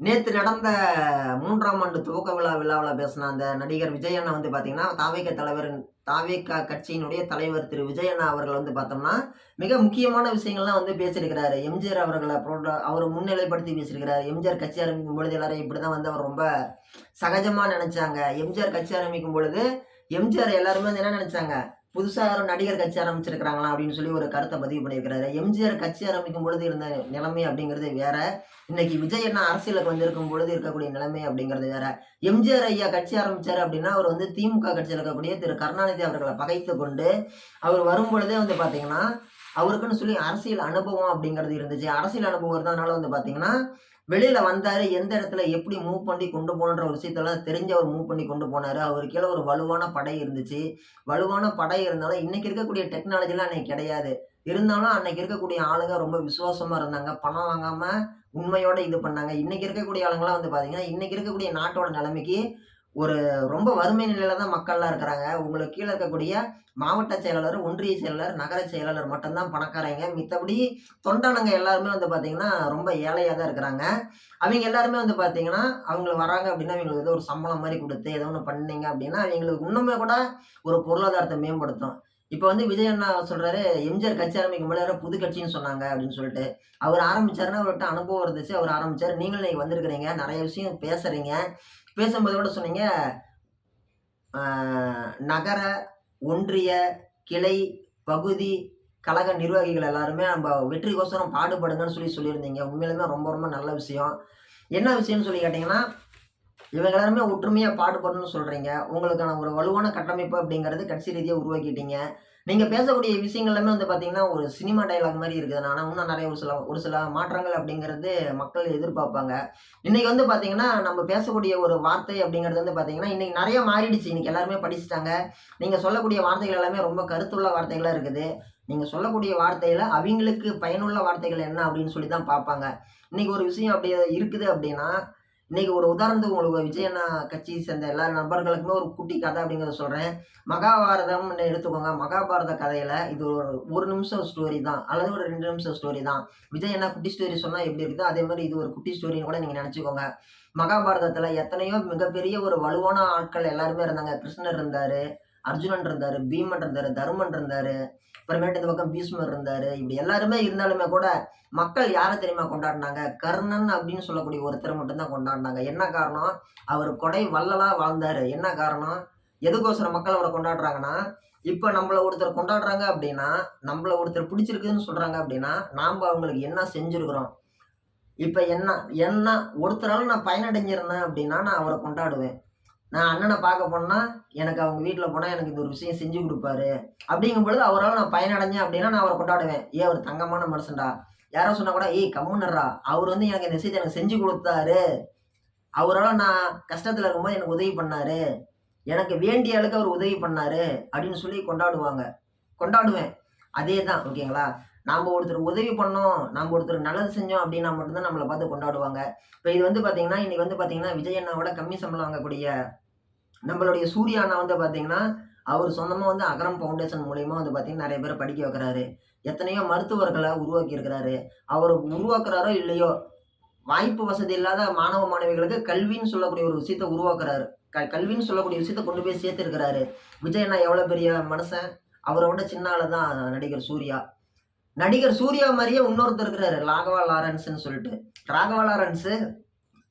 நேற்று நடந்த மூன்றாம் ஆண்டு துவக்க விழா விழாவில் பேசின அந்த நடிகர் விஜய் அண்ணா வந்து பார்த்தீங்கன்னா தாவேக தலைவர் தாவேக கட்சியினுடைய தலைவர் திரு விஜய் அண்ணா அவர்கள் வந்து பார்த்தோம்னா மிக முக்கியமான விஷயங்கள்லாம் வந்து பேசியிருக்கிறாரு. எம்ஜிஆர் அவர்களை ப்ரோட அவர் முன்னிலைப்படுத்தி பேசியிருக்கிறார். எம்ஜிஆர் கட்சி ஆரம்பிக்கும் பொழுது எல்லாரும் இப்படி தான் வந்து அவர் ரொம்ப சகஜமாக நினச்சாங்க. எம்ஜிஆர் கட்சி ஆரம்பிக்கும் பொழுது எம்ஜிஆர் எல்லாருமே வந்து என்ன நினச்சாங்க? புதுசாக யாரும் நடிகர் கட்சி ஆரம்பிச்சிருக்கிறாங்களா அப்படின்னு சொல்லி ஒரு கருத்தை பதிவு பண்ணியிருக்கிறாரு. எம்ஜிஆர் கட்சி ஆரம்பிக்கும் பொழுது இருந்த நிலைமை அப்படிங்கிறது வேற. இன்னைக்கு விஜய் அண்ணா அரசியலுக்கு வந்திருக்கும் பொழுது இருக்கக்கூடிய நிலைமை அப்படிங்கிறது வேற. எம்ஜிஆர் ஐயா கட்சி ஆரம்பிச்சாரு அப்படின்னா அவர் வந்து திமுக கட்சியில் இருக்கக்கூடிய திரு கருணாநிதி அவர்களை பகைத்து கொண்டு அவர் வரும் பொழுதே வந்து பார்த்தீங்கன்னா அவருக்குன்னு சொல்லி அரசியல் அனுபவம் அப்படிங்கிறது இருந்துச்சு. அரசியல் அனுபவம் இருந்ததுனால வந்து பார்த்தீங்கன்னா வெளியில் வந்தார் எந்த இடத்துல எப்படி மூவ் பண்ணி கொண்டு போகணுன்ற ஒரு விஷயத்தெல்லாம் தெரிஞ்சு அவர் மூவ் பண்ணி கொண்டு போனார். அவர் கீழே ஒரு வலுவான படை இருந்துச்சு. வலுவான படை இருந்தாலும் இன்னைக்கு இருக்கக்கூடிய டெக்னாலஜிலாம் அன்றைக்கி கிடையாது. இருந்தாலும் அன்றைக்கி இருக்கக்கூடிய ஆளுங்க ரொம்ப விசுவாசமாக இருந்தாங்க. பணம் வாங்காமல் உண்மையோடு இது பண்ணாங்க. இன்றைக்கி இருக்கக்கூடிய ஆளுங்களாம் வந்து பார்த்திங்கன்னா இன்றைக்கி இருக்கக்கூடிய நாட்டோட நிலைமைக்கு ஒரு ரொம்ப வறுமை நிலையில தான் மக்கள்லாம் இருக்கிறாங்க. உங்களுக்கு கீழே இருக்கக்கூடிய மாவட்ட செயலாளர் ஒன்றிய செயலாளர் நகர செயலாளர் மட்டும்தான் பணக்காரங்க. மித்தபடி தொண்டனங்க எல்லாருமே வந்து பார்த்தீங்கன்னா ரொம்ப ஏழையாக தான் இருக்கிறாங்க. அவங்க எல்லாருமே வந்து பார்த்தீங்கன்னா அவங்க வராங்க அப்படின்னா அவங்களுக்கு ஏதோ ஒரு சம்பளம் மாதிரி கொடுத்து ஏதோ ஒன்று பண்ணீங்க அப்படின்னா அவங்களுக்கு இன்னுமே கூட ஒரு பொருளாதாரத்தை மேம்படுத்தும். இப்போ வந்து விஜய் அண்ணா சொல்கிறாரு எம்ஜிஆர் கட்சி ஆரம்பிக்கும் போது புது கட்சின்னு சொன்னாங்க அப்படின்னு சொல்லிட்டு. அவர் ஆரம்பிச்சாருன்னா அவர்கிட்ட அனுபவம் இருந்துச்சு. அவர் ஆரம்பிச்சார். நீங்களும் நீங்கள் வந்திருக்கிறீங்க. நிறைய விஷயம் பேசுகிறீங்க பேசும்போது கூட சொன்னீங்க நகர ஒன்றிய கிளை பகுதி கழக நிர்வாகிகள் எல்லாருமே நம்ம வெற்றிக்கோசரம் பாடுபடுங்கன்னு சொல்லி சொல்லியிருந்தீங்க. உண்மையிலுமே ரொம்ப ரொம்ப நல்ல விஷயம். என்ன விஷயம்னு சொல்லி கேட்டிங்கன்னா இவங்க எல்லாருமே ஒற்றுமையாக பாடுபடணும்னு சொல்கிறீங்க உங்களுக்கான ஒரு வலுவான கட்டமைப்பு அப்படிங்கிறது கட்சி ரீதியாக உருவாக்கிட்டீங்க. நீங்கள் பேசக்கூடிய விஷயங்கள் எல்லாமே வந்து பார்த்தீங்கன்னா ஒரு சினிமா டைலாக் மாதிரி இருக்குது ஆனால் இன்னும் நிறைய ஒரு சில ஒரு சில மாற்றங்கள் அப்படிங்கிறது மக்கள் எதிர்பார்ப்பாங்க. இன்னைக்கு வந்து பார்த்தீங்கன்னா நம்ம பேசக்கூடிய ஒரு வார்த்தை அப்படிங்கிறது வந்து பார்த்தீங்கன்னா இன்றைக்கி நிறைய மாறிடுச்சு. இன்றைக்கி எல்லாருமே படிச்சுட்டாங்க. நீங்கள் சொல்லக்கூடிய வார்த்தைகள் எல்லாமே ரொம்ப கருத்துள்ள வார்த்தைகளாக இருக்குது. நீங்கள் சொல்லக்கூடிய வார்த்தையில் அவங்களுக்கு பயனுள்ள வார்த்தைகள் என்ன அப்படின்னு சொல்லி தான் பார்ப்பாங்க. இன்றைக்கி ஒரு விஷயம் அப்படி இருக்குது அப்படின்னா இன்னைக்கு ஒரு உதாரணத்துக்கு உங்களுக்கு விஜய் அண்ணா கட்சியை சேர்ந்த எல்லா நபர்களுக்குமே ஒரு குட்டி கதை அப்படிங்கிறத சொல்கிறேன் மகாபாரதம்னு எடுத்துக்கோங்க மகாபாரத கதையில் இது ஒரு ஒரு நிமிஷம் ஸ்டோரி தான் அல்லது ஒரு ரெண்டு நிமிஷம் ஸ்டோரி தான். விஜய் அண்ணா குட்டி ஸ்டோரி சொன்னால் எப்படி இருக்குதோ அதே மாதிரி இது ஒரு குட்டி ஸ்டோரின்னு கூட நீங்கள் நினச்சிக்கோங்க. மகாபாரதத்தில் எத்தனையோ மிகப்பெரிய ஒரு வலுவான ஆட்கள் எல்லாருமே இருந்தாங்க. கிருஷ்ணர் இருந்தார் அர்ஜுனன் இருந்தார் பீமன் இருந்தார் தருமன் இருந்தார் அப்புறமேட்டு இந்த பக்கம் பீஷ்மர் இருந்தார் இப்படி எல்லாருமே இருந்தாலுமே கூட மக்கள் யாரை தெரியுமா கொண்டாடினாங்க? கர்ணன் அப்படின்னு சொல்லக்கூடிய ஒருத்தர் மட்டும்தான் கொண்டாடினாங்க. என்ன காரணம்? அவர் கொடை வள்ளலா வாழ்ந்தாரு. என்ன காரணம்? எதுக்கோசரம் மக்கள் அவரை கொண்டாடுறாங்கன்னா இப்போ நம்மளை ஒருத்தர் கொண்டாடுறாங்க அப்படின்னா நம்மளை ஒருத்தர் பிடிச்சிருக்குன்னு சொல்றாங்க அப்படின்னா நாம் அவங்களுக்கு என்ன செஞ்சுருக்குறோம்? இப்போ என்ன என்ன ஒருத்தரால் நான் பயனடைஞ்சிருந்தேன் அப்படின்னா நான் அவரை கொண்டாடுவேன். நான் அண்ணனை பார்க்க போனால் எனக்கு அவங்க வீட்டில் போனால் எனக்கு இந்த ஒரு விஷயம் செஞ்சு கொடுப்பாரு. அப்படிங்கும் பொழுது அவரால் நான் பயனடைஞ்சேன் அப்படின்னா நான் அவரை கொண்டாடுவேன். ஏன் அவர் தங்கமான மனுஷன்டா. யாரோ சொன்னா கூட ஏய் கம்முன்னுறா அவர் வந்து எனக்கு இந்த விஷயத்தை எனக்கு செஞ்சு கொடுத்தாரு. அவரால் நான் கஷ்டத்தில் இருக்கும்போது எனக்கு உதவி பண்ணாரு. எனக்கு வேண்டிய அளவுக்கு அவர் உதவி பண்ணாரு. அப்படின்னு சொல்லி கொண்டாடுவாங்க. கொண்டாடுவேன். அதே தான் ஓகேங்களா? நாம் ஒருத்தர் உதவி பண்ணோம் நாம் ஒருத்தர் நல்லது செஞ்சோம் அப்படின்னா மட்டும்தான் நம்மளை பார்த்து கொண்டாடுவாங்க. இப்போ இது வந்து பார்த்தீங்கன்னா இன்னைக்கு வந்து பார்த்தீங்கன்னா விஜய் அண்ணாவோட கம்மி சம்பளம் வாங்கக்கூடிய நம்மளுடைய சூர்யா அண்ணா வந்து பார்த்தீங்கன்னா அவர் சொந்தமாக வந்து அகரம் ஃபவுண்டேஷன் மூலயமா வந்து பார்த்தீங்கன்னா நிறைய பேரை படிக்க வைக்கிறாரு. எத்தனையோ மருத்துவர்களை உருவாக்கி இருக்கிறாரு அவர் உருவாக்குறாரோ இல்லையோ வாய்ப்பு வசதி இல்லாத மாணவ மாணவிகளுக்கு கல்வின்னு சொல்லக்கூடிய ஒரு விஷயத்தை உருவாக்குறாரு. க கல்வின்னு சொல்லக்கூடிய விஷயத்த கொண்டு போய் சேர்த்துருக்கிறாரு. விஜய் அண்ணா எவ்வளோ பெரிய மனுஷன்? அவரை விட தான் நடிகர் சூர்யா. நடிகர் சூர்யா மாதிரியே இன்னொருத்தர் இருக்கிறாரு ராகவா லாரன்ஸ்ன்னு சொல்லிட்டு. ராகவா லாரன்ஸு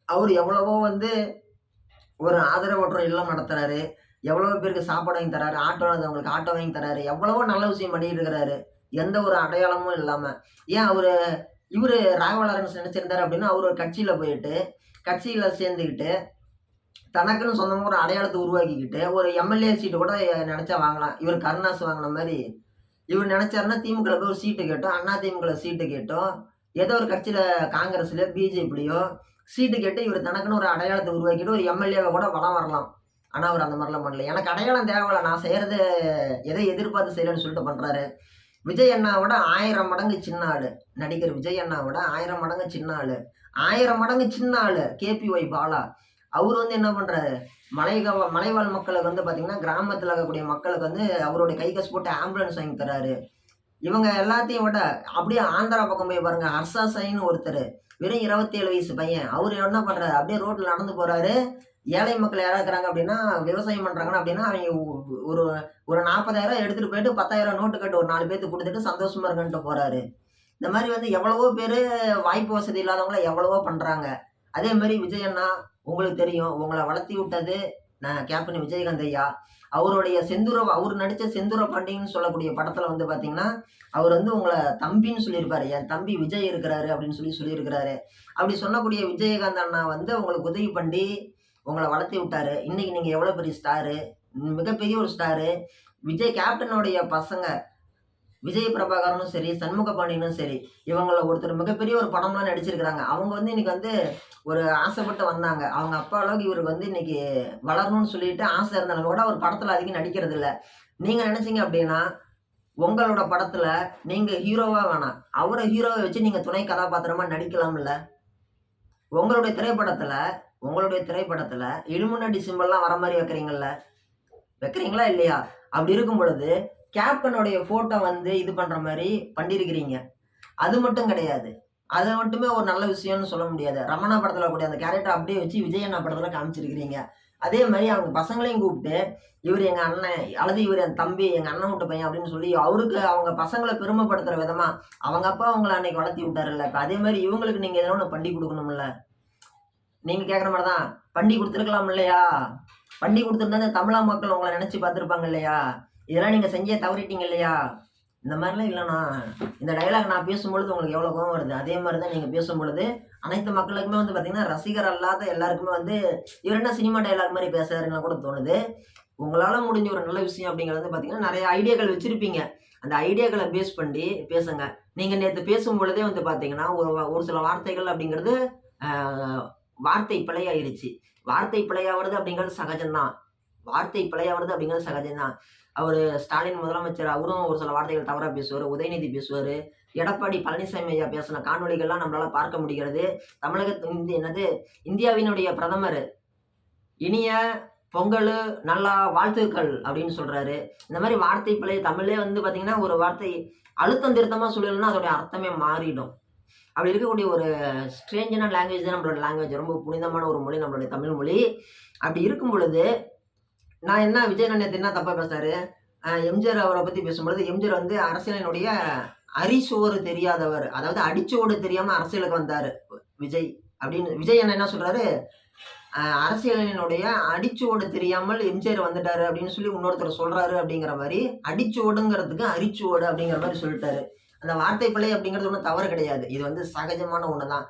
அவர் எவ்வளவோ வந்து ஒரு ஆதரவற்ற இல்லம் நடத்துறாரு. எவ்வளவோ பேருக்கு சாப்பாடு வாங்கி தராரு ஆட்டோ அவங்களுக்கு ஆட்டோ வாங்கி தராரு. எவ்வளவோ நல்ல விஷயம் பண்ணிட்டு இருக்கிறாரு. எந்த ஒரு அடையாளமும் இல்லாமல் ஏன் அவர் இவர் ராகவா லாரன்ஸ் நினச்சிருந்தாரு அப்படின்னா அவர் ஒரு கட்சியில் போயிட்டு கட்சியில் சேர்ந்துக்கிட்டு தனக்குன்னு சொந்தமாக ஒரு அடையாளத்தை உருவாக்கிக்கிட்டு ஒரு எம்எல்ஏ சீட்டு கூட நினச்சா வாங்கலாம். இவர் கருணாஸ் வாங்கின மாதிரி இவர் நினைச்சாருன்னா திமுக போய் ஒரு சீட்டு கேட்டோம் அண்ணா திமுக சீட்டு கேட்டோம். ஏதோ ஒரு கட்சியில காங்கிரஸ்ல பிஜேபிலையோ சீட்டு கேட்டு இவர் தனக்குன்னு ஒரு அடையாளத்தை உருவாக்கிட்டு ஒரு எம்எல்ஏவை கூட வளம் வரலாம். ஆனா அவர் அந்த மாதிரிலாம் பண்ணல. எனக்கு அடையாளம் தேவையில்ல. நான் செய்யறது எதை எதிர்பார்த்து செய்யறேன்னு சொல்லிட்டு பண்றாரு. விஜய் அண்ணாவோட ஆயிரம் மடங்கு சின்ன ஆளு நடிகர் விஜய் அண்ணாவோட ஆயிரம் மடங்கு சின்ன ஆளு ஆயிரம் மடங்கு சின்ன ஆளு கேபிஒய் பாலா. அவர் வந்து என்ன பண்றாரு? மலைகவ மலைவாழ் மக்களுக்கு வந்து பார்த்திங்கன்னா கிராமத்தில் இருக்கக்கூடிய மக்களுக்கு வந்து அவருடைய கை காசு போட்டு ஆம்புலன்ஸ் வாங்கி தராரு. இவங்க எல்லாத்தையும் விட அப்படியே ஆந்திரா பக்கம் போய் பாருங்க ஹர்ஷா சாயின்னு ஒருத்தர் வெறும் இருபத்தி ஏழு வயசு பையன். அவர் என்ன பண்றாரு அப்படியே ரோட்ல நடந்து போறாரு. ஏழை மக்கள் யாராக இருக்கிறாங்க அப்படின்னா விவசாயம் பண்ணுறாங்கன்னா அப்படின்னா அவங்க ஒரு ஒரு நாற்பதாயிரம் எடுத்துட்டு போயிட்டு பத்தாயிரம் நோட்டு கட்டு ஒரு நாலு பேர்த்து கொடுத்துட்டு சந்தோஷமாக இருக்கன்ட்டு போகிறாரு இந்த மாதிரி வந்து எவ்வளவோ பேர் வாய்ப்பு வசதி இல்லாதவங்கள எவ்வளவோ பண்ணுறாங்க அதே மாதிரி விஜய் அண்ணா உங்களுக்கு தெரியும் உங்களை வளர்த்தி விட்டது நான் கேப்டன் விஜயகாந்த் ஐயா. அவருடைய செந்துர அவர் நடித்த செந்துர பாண்டியன்னு சொல்லக்கூடிய படத்தில் வந்து பார்த்தீங்கன்னா அவர் வந்து உங்களை தம்பின்னு சொல்லியிருப்பாரு. என் தம்பி விஜய் இருக்கிறாரு அப்படின்னு சொல்லி சொல்லியிருக்கிறாரு. அப்படி சொல்லக்கூடிய விஜயகாந்த் அண்ணா வந்து உங்களுக்கு உதவி பண்ணி உங்களை வளர்த்தி விட்டாரு. இன்னைக்கு நீங்கள் எவ்வளோ பெரிய ஸ்டாரு மிகப்பெரிய ஒரு ஸ்டாரு விஜய் கேப்டனுடைய பசங்க விஜய் பிரபாகரனும் சரி சண்முக பாண்டியனும் சரி இவங்கள ஒருத்தர் மிகப்பெரிய ஒரு படம்லாம் நடிச்சிருக்கிறாங்க. அவங்க வந்து இன்னைக்கு வந்து ஒரு ஆசைப்பட்டு வந்தாங்க. அவங்க அப்பா அளவுக்கு இவருக்கு வந்து இன்னைக்கு வளரணும்னு சொல்லிட்டு ஆசை இருந்தாலும் கூட அவர் படத்தில் அதிகம் நடிக்கிறது இல்லை நீங்கள் நினச்சிங்க அப்படின்னா உங்களோட படத்தில் நீங்கள் ஹீரோவாக வேணாம். அவரை ஹீரோவை வச்சு நீங்கள் துணை கதாபாத்திரமாக நடிக்கலாம்ல. உங்களுடைய திரைப்படத்தில் உங்களுடைய திரைப்படத்தில் இலுமினடி சிம்பிள்லாம் வர மாதிரி வைக்கிறீங்கல்ல? வைக்கிறீங்களா இல்லையா? அப்படி இருக்கும் பொழுது கேப்டனுடைய ஃபோட்டோ வந்து இது பண்ணுற மாதிரி பண்ணியிருக்கிறீங்க அது மட்டும் கிடையாது. அதை மட்டுமே ஒரு நல்ல விஷயம்னு சொல்ல முடியாது. ரமணா படத்தில் கூடிய அந்த கேரக்டர் அப்படியே வச்சு விஜயண்ணா படத்தில் காமிச்சிருக்கிறீங்க. அதே மாதிரி அவங்க பசங்களையும் கூப்பிட்டு இவர் எங்கள் அண்ணன் அல்லது இவர் என் தம்பி எங்கள் அண்ணன் விட்ட பையன் அப்படின்னு சொல்லி அவருக்கு அவங்க பசங்களை பெருமைப்படுத்துகிற விதமாக அவங்க அப்பா அவங்கள அன்னைக்கு வளர்த்தி விட்டாருல்ல. இப்போ அதே மாதிரி இவங்களுக்கு நீங்கள் எதனா ஒன்று பண்ணி கொடுக்கணும்ல? நீங்கள் கேட்குற மாதிரி தான் பண்ணி கொடுத்துருக்கலாம் இல்லையா பண்ணி கொடுத்துருந்தா தமிழா மக்கள் உங்களை நினச்சி பார்த்துருப்பாங்க இல்லையா? இதெல்லாம் நீங்கள் செஞ்சே தவறிட்டீங்க இல்லையா? இந்த மாதிரிலாம் இல்லைண்ணா. இந்த டைலாக் நான் பேசும்பொழுது உங்களுக்கு எவ்வளோ கோவம் வருது? அதே மாதிரி தான் நீங்கள் பேசும்பொழுது அனைத்து மக்களுக்குமே வந்து பார்த்தீங்கன்னா ரசிகர் அல்லாத எல்லாருக்குமே வந்து இவர் என்ன சினிமா டைலாக் மாதிரி பேசுறாருன்னு கூட தோணுது. உங்களால் முடிஞ்ச ஒரு நல்ல விஷயம் அப்படிங்கிறது வந்து பார்த்தீங்கன்னா நிறைய ஐடியாக்கள் வச்சுருப்பீங்க. அந்த ஐடியாக்களை பேஸ் பண்ணி பேசுங்க. நீங்கள் நேற்று பேசும்பொழுதே வந்து பார்த்தீங்கன்னா ஒரு ஒரு சில வார்த்தைகள் அப்படிங்கிறது வார்த்தை பிழையாயிருச்சு. வார்த்தை பிழையாவது அப்படிங்கிறது சகஜம்தான். வார்த்தை பிழையாவது அப்படிங்கிறது சகஜம்தான் அவர் ஸ்டாலின் முதலமைச்சர் அவரும் ஒரு சில வார்த்தைகள் தவறாக பேசுவார் உதயநிதி பேசுவார் எடப்பாடி பழனிசாமி ஐயா பேசின காணொலிகள்லாம் நம்மளால் பார்க்க முடிகிறது. தமிழகத்து இந்த என்னது இந்தியாவினுடைய பிரதமர் இனிய பொங்கல் நல்லா வாழ்த்துக்கள் அப்படின்னு சொல்கிறாரு இந்த மாதிரி வார்த்தை பிழை தமிழே வந்து பார்த்திங்கன்னா ஒரு வார்த்தை அழுத்தம் திருத்தமாக சொல்லணும்னா அதோடைய அர்த்தமே மாறிடும். அப்படி இருக்கக்கூடிய ஒரு ஸ்ட்ரேஞ்சான லாங்குவேஜ் தான் நம்மளோட லாங்குவேஜ் ரொம்ப புனிதமான ஒரு மொழி நம்மளுடைய தமிழ் மொழி. அப்படி இருக்கும் பொழுது நான் என்ன விஜய் நேற்று என்ன தப்பாக பேசுறாரு எம்ஜிஆர் அவரை பற்றி பேசும்பொழுது எம்ஜிஆர் வந்து அரசியலினுடைய அரிசோறு தெரியாதவர். அதாவது அடிச்சோடு தெரியாமல் அரசியலுக்கு வந்தார் விஜய். அப்படின்னு விஜய் அண்ணன் என்ன சொல்கிறாரு அரசியலினுடைய அடிச்சுவோடு தெரியாமல் எம்ஜிஆர் வந்துட்டாரு அப்படின்னு சொல்லி இன்னொருத்தர் சொல்றாரு அப்படிங்கிற மாதிரி அடிச்சுவோடுங்கிறதுக்கு அரிச்சுவோடு அப்படிங்கிற மாதிரி சொல்லிட்டாரு. அந்த வார்த்தை பிள்ளை அப்படிங்கிறது ஒன்றும் தவறு கிடையாது. இது வந்து சகஜமான ஒன்று தான்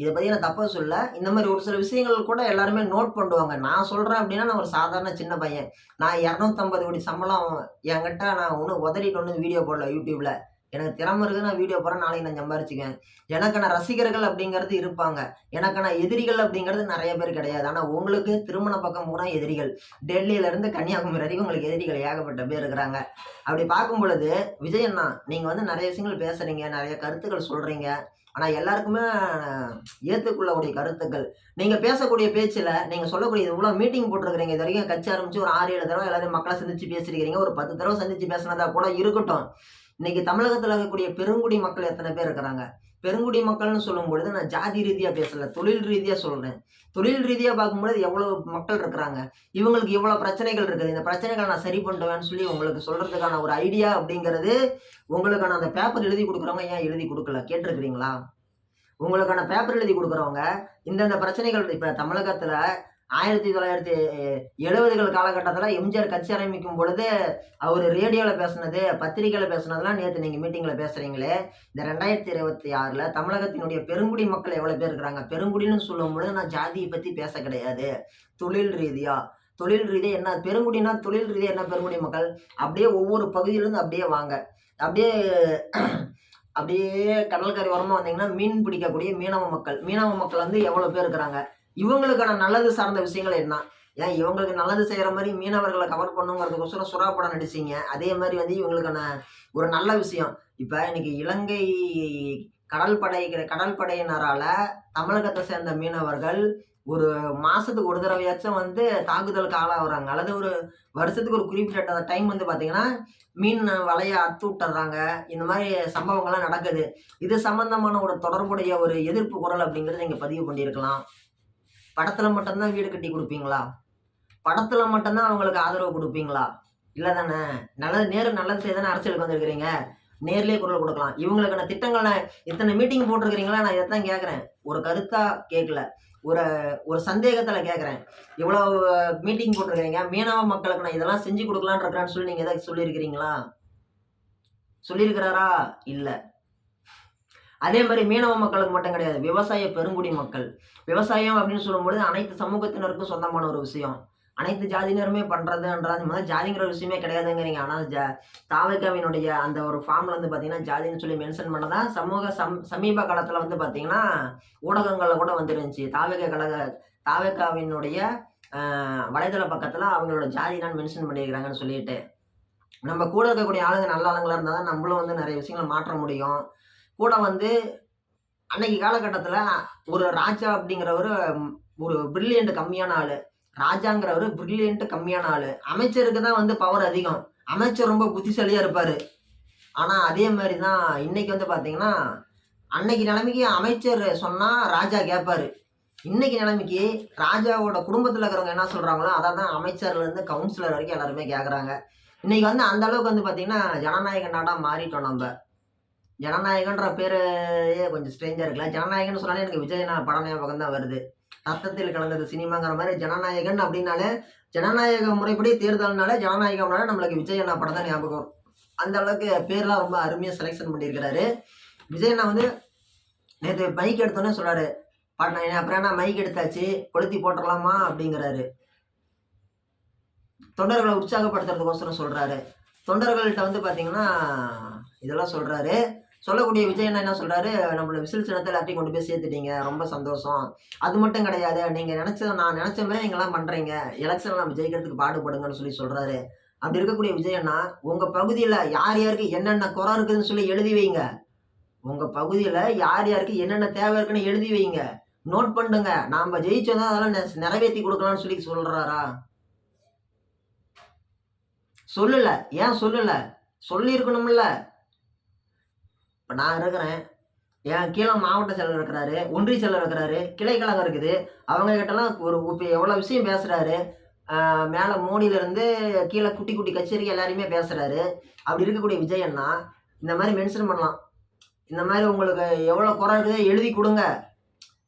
இதை பற்றி நான் தப்பாக சொல்ல இந்த மாதிரி ஒரு சில விஷயங்கள் கூட எல்லாருமே நோட் பண்ணுவாங்க. நான் சொல்கிறேன் அப்படின்னா நான் ஒரு சாதாரண சின்ன பையன். நான் இரநூத்தம்பது கோடி சம்பளம் என்கிட்ட நான் ஒன்றும் உதறிட்டு ஒன்று வீடியோ போடல யூடியூப்பில் எனக்கு திறமை இருக்குது நான் வீடியோ போடுறேன் நாளைக்கு நான் சம்பாரிச்சுக்கேன் எனக்கான ரசிகர்கள் அப்படிங்கிறது இருப்பாங்க. எனக்கான எதிரிகள் அப்படிங்கிறது நிறைய பேர் கிடையாது. ஆனால் உங்களுக்கு திருமண பக்கம் பூரா எதிரிகள். டெல்லியிலேருந்து கன்னியாகுமரி வரைக்கும் உங்களுக்கு எதிரிகள் ஏகப்பட்ட பேர் இருக்கிறாங்க. அப்படி பார்க்கும் பொழுது விஜய் அண்ணா நீங்கள் வந்து நிறைய விஷயங்கள் பேசுகிறீங்க நிறைய கருத்துக்கள் சொல்கிறீங்க ஆனால் எல்லாருக்குமே ஏற்றுக்கொள்ளக்கூடிய கருத்துக்கள். நீங்கள் பேசக்கூடிய பேச்சில் நீங்கள் சொல்லக்கூடிய இவ்வளோ மீட்டிங் போட்டிருக்கிறீங்க. இது வரைக்கும் கட்சி ஆரம்பித்து ஒரு ஆறு ஏழு தடவை எல்லாரும் மக்களை சந்திச்சு பேசியிருக்கிறீங்க. ஒரு பத்து தடவை சந்திச்சு பேசினதா கூட இருக்கட்டும். இன்றைக்கி தமிழகத்தில் இருக்கக்கூடிய பெருங்குடி மக்கள் எத்தனை பேர் இருக்கிறாங்க? பெருங்குடி மக்கள்னு சொல்லும் பொழுது நான் ஜாதி ரீதியாக பேசலை தொழில் ரீதியாக சொல்கிறேன் தொழில் ரீதியாக பார்க்கும்பொழுது எவ்வளோ மக்கள் இருக்கிறாங்க இவங்களுக்கு இவ்வளோ பிரச்சனைகள் இருக்குது இந்த பிரச்சனைகளை நான் சரி பண்ணுவேன்னு சொல்லி உங்களுக்கு சொல்கிறதுக்கான ஒரு ஐடியா அப்படிங்கிறது உங்களுக்கான அந்த பேப்பர் எழுதி கொடுக்குறவங்க ஏன் எழுதி கொடுக்கல? கேட்டிருக்கிறீங்களா? உங்களுக்கான பேப்பர் எழுதி கொடுக்குறவங்க இந்தந்த பிரச்சனைகள் இப்போ தமிழகத்தில் ஆயிரத்தி தொள்ளாயிரத்தி எழுபதுகள் காலகட்டத்தில் எம்ஜிஆர் கட்சி ஆரம்பிக்கும் பொழுது அவர் ரேடியோவில் பேசுனது பத்திரிகையில் பேசுனதுலாம் நேற்று நீங்கள் மீட்டிங்கில் பேசுகிறீங்களே இந்த ரெண்டாயிரத்தி இருபத்தி ஆறில் தமிழகத்தினுடைய பெருங்குடி மக்கள் எவ்வளோ பேர் இருக்கிறாங்க? பெருங்குடின்னு சொல்லும்பொழுது நான் ஜாதியை பற்றி பேச கிடையாது. தொழில் ரீதியாக தொழில் ரீதியாக என்ன பெருங்குடினா தொழில் ரீதியாக என்ன பெருங்குடி மக்கள்? அப்படியே ஒவ்வொரு பகுதியிலேருந்து அப்படியே வாங்க. அப்படியே அப்படியே கடற்கரை ஓரமாக வந்தீங்கன்னா மீன் பிடிக்கக்கூடிய மீனவ மக்கள். மீனவ மக்கள் வந்து எவ்வளோ பேர் இருக்கிறாங்க? இவங்களுக்கான நல்லது சார்ந்த விஷயங்கள் என்ன? ஏன் இவங்களுக்கு நல்லது செய்கிற மாதிரி மீனவர்களை கவர் பண்ணுங்கிறதுக்கோசரம் சுறா படம் நடிச்சிங்க. அதே மாதிரி வந்து இவங்களுக்கான ஒரு நல்ல விஷயம். இப்போ இன்னைக்கு இலங்கை கடல் படை கடல் படையினரால் தமிழகத்தை சேர்ந்த மீனவர்கள் ஒரு மாதத்துக்கு ஒரு தடவையாச்சும் வந்து தாக்குதலுக்கு ஆளாகிறாங்க. அல்லது ஒரு வருஷத்துக்கு ஒரு குறிப்பிட்ட டைம் வந்து பார்த்திங்கன்னா மீன் வலையை அத்து விட்டுறாங்க. இந்த மாதிரி சம்பவங்கள்லாம் நடக்குது. இது சம்பந்தமான ஒரு தொடர்புடைய ஒரு எதிர்ப்பு குரல் அப்படிங்கிறது நீங்கள் பதிவு பண்ணியிருக்கலாம். படத்தில் மட்டும்தான் வீடு கட்டி கொடுப்பீங்களா? படத்தில் மட்டும்தான் அவங்களுக்கு ஆதரவு கொடுப்பீங்களா? இல்லை தானே நல்லது நேரு நல்லது செய்தானே அரசியலுக்கு வந்திருக்கிறீங்க. நேர்லேயே குரல் கொடுக்கலாம். இவங்களுக்கான திட்டங்கள் நான் இத்தனை மீட்டிங் போட்டிருக்கிறீங்களா? நான் இதை தான் கேட்குறேன் ஒரு கருத்தாக கேட்கல ஒரு ஒரு சந்தேகத்தில் கேட்குறேன் இவ்வளோ மீட்டிங் போட்டிருக்கிறீங்க. மீனவ மக்களுக்கு நான் இதெல்லாம் செஞ்சு கொடுக்கலான்னு இருக்கிறேன்னு சொல்லி நீங்கள் எதாவது சொல்லியிருக்கிறீங்களா? சொல்லியிருக்கிறாரா? இல்லை. அதே மாதிரி மீனவ மக்களுக்கு மட்டும் கிடையாது விவசாய பெருங்குடி மக்கள். விவசாயம் அப்படின்னு சொல்லும்பொழுது அனைத்து சமூகத்தினருக்கும் சொந்தமான ஒரு விஷயம். அனைத்து ஜாதியினருமே பண்ணுறதுன்றது முதல் ஜாதிங்கிற ஒரு விஷயமே கிடையாதுங்கிறீங்க. ஆனால் ஜ தாவக்காவினுடைய அந்த ஒரு ஃபார்மில் வந்து பார்த்தீங்கன்னா ஜாதின்னு சொல்லி மென்ஷன் பண்ணதா சமூக சம் சமீப காலத்தில் வந்து பார்த்தீங்கன்னா ஊடகங்களில் கூட வந்துருந்துச்சு. தாவக கழக தாவக்காவினுடைய வலைதள பக்கத்தில் அவங்களோட ஜாதினான்னு மென்ஷன் பண்ணியிருக்கிறாங்கன்னு சொல்லிட்டு. நம்ம கூட இருக்கக்கூடிய ஆளுங்க நல்ல ஆளுங்களாக இருந்தால் தான் நம்மளும் வந்து நிறைய விஷயங்களை மாற்ற முடியும். கூட வந்து அன்னைக்கு காலகட்டத்தில் ஒரு ராஜா அப்படிங்கிறவர் ஒரு பிரில்லியண்ட் கம்மியான ஆள். ராஜாங்கிறவர் பிரில்லியன்ட் கம்மியான ஆள். அமைச்சருக்கு தான் வந்து பவர் அதிகம். அமைச்சர் ரொம்ப புத்திசாலியாக இருப்பார். ஆனால் அதே மாதிரி தான் இன்னைக்கு வந்து பார்த்தீங்கன்னா அன்னைக்கு நிலைமைக்கு அமைச்சர் சொன்னால் ராஜா கேட்பார் இன்னைக்கு நிலைமைக்கு ராஜாவோட குடும்பத்தில் இருக்கிறவங்க என்ன சொல்கிறாங்களோ அதை தான் அமைச்சர்லேருந்து கவுன்சிலர் வரைக்கும் எல்லாருமே கேட்குறாங்க இன்னைக்கு வந்து அந்த அளவுக்கு வந்து பார்த்தீங்கன்னா ஜனநாயக நாடாக மாறிட்டோம் நம்ம. ஜனநாயகன்ற பேரையே கொஞ்சம் ஸ்ட்ரேஞ்சாக இருக்கலாம். ஜனநாயகன்னு சொன்னாலே எனக்கு விஜயனா படம் ஞாபகம் தான் வருது. ரத்தத்தில் கலந்தது சினிமாங்கிற மாதிரி ஜனநாயகன் அப்படின்னாலே ஜனநாயக முறைப்படி தேர்தல்னால ஜனநாயகம்னால நம்மளுக்கு விஜயண்ணா படம் தான் ஞாபகம். அந்த அளவுக்கு பேர்லாம் ரொம்ப அருமையாக செலெக்ஷன் பண்ணியிருக்கிறாரு. விஜயண்ணா வந்து நேற்று மைக் எடுத்தோன்னே சொல்கிறாரு பாட்டினா அப்புறம் என்ன மைக் எடுத்தாச்சு? கொளுத்தி போட்டுடலாமா அப்படிங்கிறாரு. தொண்டர்களை உற்சாகப்படுத்துறதுக்கோசரம் சொல்கிறாரு தொண்டர்கள்ட்ட வந்து பார்த்தீங்கன்னா இதெல்லாம் சொல்கிறாரு சொல்லக்கூடிய விஜய் என்ன சொல்கிறாரு நம்மளோட விசில் சின்னத்தை எல்லாத்தையும் கொண்டு போய் சேர்த்துட்டீங்க. ரொம்ப சந்தோஷம். அது மட்டும் கிடையாது. நீங்கள் நினச்ச நான் நினச்ச மாதிரி நீங்களாம் பண்ணுறீங்க எலெக்ஷனில் நம்ம ஜெயிக்கிறதுக்கு பாடுபடுங்கன்னு சொல்லி சொல்கிறாரு அப்படி இருக்கக்கூடிய விஜயண்ணா உங்கள் பகுதியில் யார் யாருக்கு என்னென்ன குறை இருக்குதுன்னு சொல்லி எழுதி வைங்க. உங்கள் பகுதியில் யார் யாருக்கு என்னென்ன தேவை இருக்குன்னு எழுதி வைங்க. நோட் பண்ணுங்க. நாம் ஜெயிச்சோம் தான் அதெல்லாம் நிறைவேற்றி கொடுக்கலாம்னு சொல்லி சொல்கிறாரா சொல்லலை. ஏன் சொல்லலை? சொல்லியிருக்கணும்ல. இப்போ நான் இருக்கிறேன். என் கீழே மாவட்ட செயலர் இருக்கிறாரு ஒன்றிய செயலர் இருக்கிறாரு கிளை கழகம் இருக்குது. அவங்க கிட்டலாம் ஒரு இப்போ எவ்வளோ விஷயம் பேசுகிறாரு மேலே மோடியிலேருந்து கீழே குட்டி குட்டி கச்சேரி எல்லாரையுமே பேசுகிறாரு அப்படி இருக்கக்கூடிய விஜயன்னா இந்த மாதிரி மென்ஷன் பண்ணலாம். இந்த மாதிரி உங்களுக்கு எவ்வளோ குறை இருக்குது எழுதி கொடுங்க.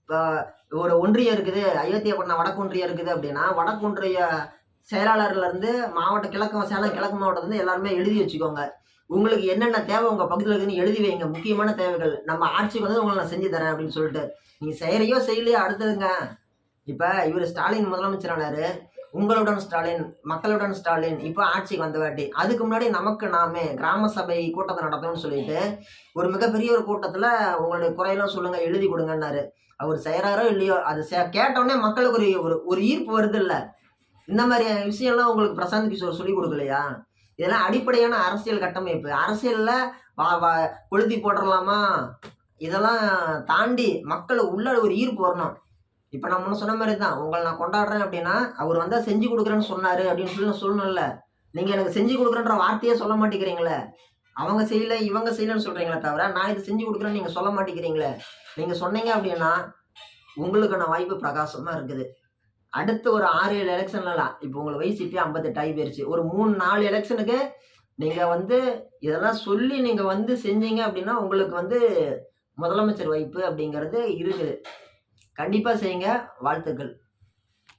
இப்போ ஒரு ஒன்றியம் இருக்குது அயோத்தியப்பட்டினம் வடக்கு ஒன்றியம் இருக்குது அப்படின்னா வடக்கு ஒன்றிய செயலாளர்லேருந்து மாவட்ட கிழக்கு சேலம் கிழக்கு மாவட்டத்துலேருந்து எல்லாருமே எழுதி வச்சுக்கோங்க. உங்களுக்கு என்னென்ன தேவை உங்கள் பக்கத்தில் இருக்குன்னு எழுதி வைங்க. முக்கியமான தேவைகள். நம்ம ஆட்சிக்கு வந்து உங்களை நான் செஞ்சு தரேன் அப்படின்னு சொல்லிட்டு. நீங்கள் செய்கிறையோ செய்யலையோ அடுத்ததுங்க. இப்போ இவர் ஸ்டாலின் முதலமைச்சரானார் உங்களுடன் ஸ்டாலின் மக்களுடன் ஸ்டாலின். இப்போ ஆட்சிக்கு வந்த வாட்டி. அதுக்கு முன்னாடி நமக்கு நாமே கிராம சபை கூட்டத்தை நடத்தணும்னு சொல்லிட்டு ஒரு மிகப்பெரிய ஒரு கூட்டத்தில் உங்களுடைய குறையெல்லாம் சொல்லுங்கள் எழுதி கொடுங்கன்னாரு. அவர் செய்கிறாரோ இல்லையோ அது கேட்டோடனே மக்களுக்கு ஒரு ஒரு ஒரு ஈர்ப்பு வருது இல்லை. இந்த மாதிரி விஷயம்லாம் உங்களுக்கு பிரசாந்த் கிஷோர் சொல்லி கொடுக்கலையா? இதெல்லாம் அடிப்படையான அரசியல் கட்டமைப்பு. அரசியலில் வா வா கொளுத்தி போட்டுடலாமா இதெல்லாம் தாண்டி மக்களை உள்ள ஒரு ஈர்ப்பு வரணும். இப்போ நான் முன்ன சொன்ன மாதிரி தான் உங்களை நான் கொண்டாடுறேன் அப்படின்னா அவர் வந்தால் செஞ்சு கொடுக்குறேன்னு சொன்னார் அப்படின்னு சொல்லி நான் சொல்லணும்ல. நீங்கள் எனக்கு செஞ்சு கொடுக்குறேன்ற வார்த்தையே சொல்ல மாட்டேங்கிறீங்களே. அவங்க செய்யல இவங்க செய்யலன்னு சொல்கிறீங்களே தவிர நான் இது செஞ்சு கொடுக்குறேன்னு நீங்கள் சொல்ல மாட்டேங்கிறீங்களே. நீங்கள் சொன்னீங்க அப்படின்னா உங்களுக்கான வாய்ப்பு பிரகாசமாக இருக்குது. அடுத்த ஒரு ஆறு ஏழு எலெக்ஷன்லாம் இப்போ உங்களுக்கு வயசு இப்போ ஐம்பத்தெட்டு ஆகி போயிருச்சு. ஒரு மூணு நாலு எலெக்ஷனுக்கு நீங்கள் வந்து இதெல்லாம் சொல்லி நீங்கள் வந்து செஞ்சீங்க அப்படின்னா உங்களுக்கு வந்து முதலமைச்சர் வாய்ப்பு அப்படிங்கிறது இருக்குது. கண்டிப்பாக செய்யுங்க. வாழ்த்துக்கள்.